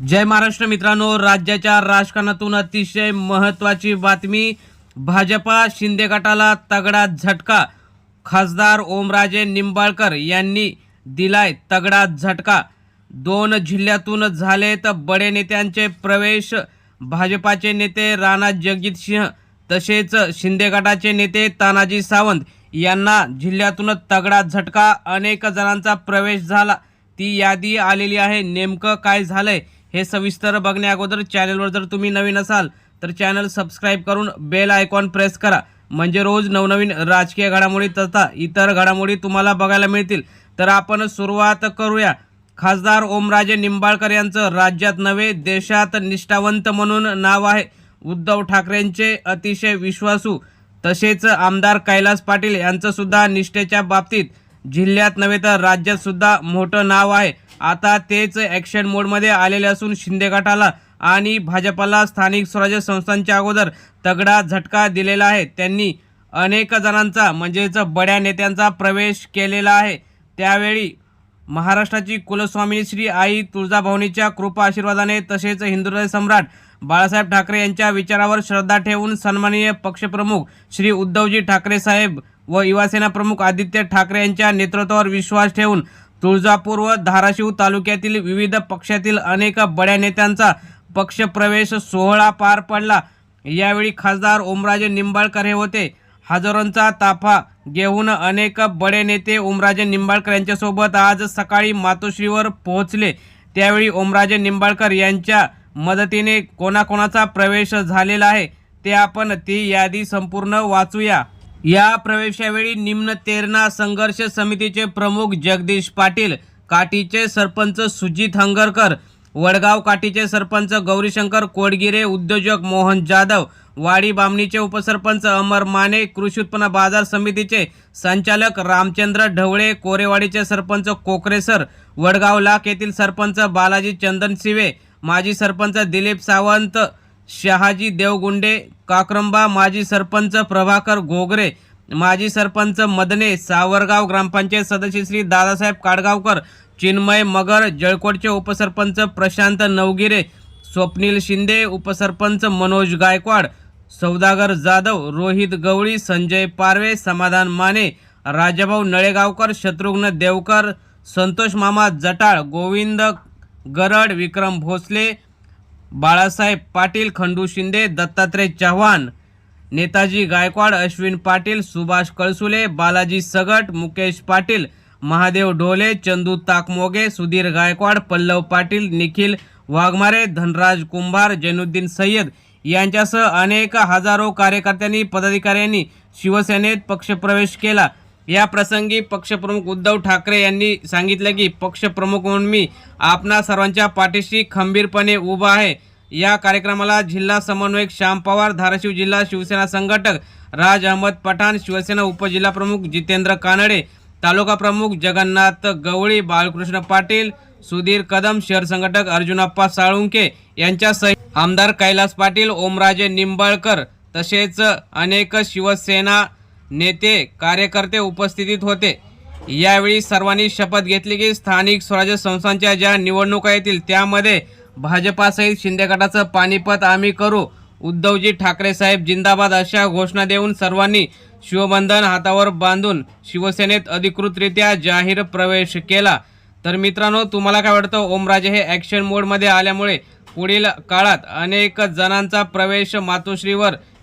जय महाराष्ट्र मित्रांनो राज्याच्या राजकारणातून अतिशय महत्वाची बातमी भाजपा शिंदे गटाला तगडा झटका. खासदार ओमराजे निंबाळकर यांनी दिलाय तगडा झटका. दोन जिल्ह्यातून झालेत बडे नेत्यांचे प्रवेश भाजपाचे नेते राणा जगजित सिंह तसेच शिंदे गटाचे नेते तानाजी सावंत यांना जिल्ह्यातून तगडा झटका. अनेक जणांचा प्रवेश झाला. ती यादी आलेली आहे. नेमकं काय झालंय? हे सविस्तर बघण्या अगोदर चॅनलवर जर तुम्ही नवीन असाल तर चॅनल सबस्क्राईब करून बेल आयकॉन प्रेस करा. म्हणजे रोज नवनवीन राजकीय घडामोडी तथा इतर घडामोडी तुम्हाला बघायला मिळतील. तर आपण सुरुवात करूया. खासदार ओमराजे निंबाळकर यांचं राज्यात नव्हे देशात निष्ठावंत म्हणून नाव आहे उद्धव ठाकरेंचे अतिशय विश्वासू. तसेच आमदार कैलास पाटील यांचं सुद्धा निष्ठेच्या बाबतीत जिल्ह्यात नव्हे तर राज्यात सुद्धा मोठं नाव आहे. आता तेच ॲक्शन मोडमध्ये आलेले असून शिंदे गटाला आणि भाजपाला स्थानिक स्वराज्य संस्थांच्या अगोदर तगडा झटका दिलेला आहे. त्यांनी अनेक जणांचा म्हणजेच बड्या नेत्यांचा प्रवेश केलेला आहे. त्यावेळी महाराष्ट्राची कुलस्वामिनी श्री आई तुळजाभवानीच्या कृपा आशीर्वादाने तसेच हिंदुहृदय सम्राट बाळासाहेब ठाकरे यांच्या विचारावर श्रद्धा ठेवून सन्माननीय पक्षप्रमुख श्री उद्धवजी ठाकरे साहेब व युवासेना प्रमुख आदित्य ठाकरे यांच्या नेतृत्वावर विश्वास ठेवून तुळजापूर व धाराशिव तालुक्यातील विविध पक्षातील अनेक बड्या नेत्यांचा पक्षप्रवेश सोहळा पार पडला. यावेळी खासदार ओमराजे निंबाळकर हे होते. हजारोंचा ताफा घेऊन अनेक बडे नेते ओमराजे निंबाळकर यांच्यासोबत आज सकाळी मातोश्रीवर पोहोचले. त्यावेळी ओमराजे निंबाळकर यांच्या मदतीने कोणाकोणाचा प्रवेश झालेला आहे ते आपण ती यादी संपूर्ण वाचूया. या प्रवेशावेळी निम्न तेरणा संघर्ष समितीचे प्रमुख जगदीश पाटील काठीचे सरपंच सुजित हंगरकर वडगाव काठीचे सरपंच गौरीशंकर कोडगिरे उद्योजक मोहन जाधव वाडी बामणीचे उपसरपंच अमर माने कृषी उत्पन्न बाजार समितीचे संचालक रामचंद्र ढवळे कोरेवाडीचे सरपंच कोकरेसर वडगाव लाख येथील सरपंच बालाजी चंदन शिवे माजी सरपंच दिलीप सावंत शहाजी देवगुंडे काक्रंबा माजी सरपंच प्रभाकर घोगरे माजी सरपंच मदने सावरगाव ग्रामपंचायत सदस्य श्री दादासाहेब काडगावकर चिन्मय मगर जळकोटचे उपसरपंच प्रशांत नवगिरे स्वप्नील शिंदे उपसरपंच मनोज गायकवाड सौदागर जाधव रोहित गवळी संजय पारवे समाधान माने राजाभाऊ नळेगावकर शत्रुघ्न देवकर संतोष मामा जटाळ गोविंद गरड विक्रम भोसले बाळासाहेब पाटील खंडू शिंदे दत्तात्रय चव्हाण नेताजी गायकवाड अश्विन पाटील सुभाष कळसुले बालाजी सगट मुकेश पाटील महादेव ढोले चंदू ताकमोगे सुधीर गायकवाड पल्लव पाटील निखिल वाघमारे धनराज कुंभार जैनुद्दीन सय्यद यांच्यासह अनेक हजारो कार्यकर्त्यांनी पदाधिकाऱ्यांनी शिवसेनेत पक्षप्रवेश केला. या प्रसंगी पक्षप्रमुख उद्धव ठाकरे यांनी सांगितलं की पक्षप्रमुख म्हणून मी आपणा सर्वांच्या पाठीशी खंबीरपणे उभा आहे. या कार्यक्रमाला जिल्हा समन्वयक श्याम पवार धाराशिव जिल्हा शिवसेना संघटक राज अहमद पठाण शिवसेना उपजिल्हा प्रमुख जितेंद्र कानडे तालुका प्रमुख जगन्नाथ गवळी बाळकृष्ण पाटील सुधीर कदम शहर संघटक अर्जुनप्पा साळुंके यांच्यासहित आमदार कैलास पाटील ओमराजे निंबाळकर तसेच अनेक शिवसेना नेते कार्यकर्ते उपस्थितीत होते. यावेळी सर्वांनी शपथ घेतली की स्थानिक स्वराज्य संस्थांच्या ज्या निवडणुका येतील त्यामध्ये भाजपासहित शिंदे गटाचं पानिपत आम्ही करू. उद्धवजी ठाकरे साहेब जिंदाबाद अशा घोषणा देऊन सर्वांनी शिवबंधन हातावर बांधून शिवसेनेत अधिकृतरित्या जाहीर प्रवेश केला. तर मित्रांनो तुम्हाला काय वाटतं? ओमराजे हे ॲक्शन मोडमध्ये आल्यामुळे पुढील काळात अनेक जणांचा प्रवेश मातोश्रीवर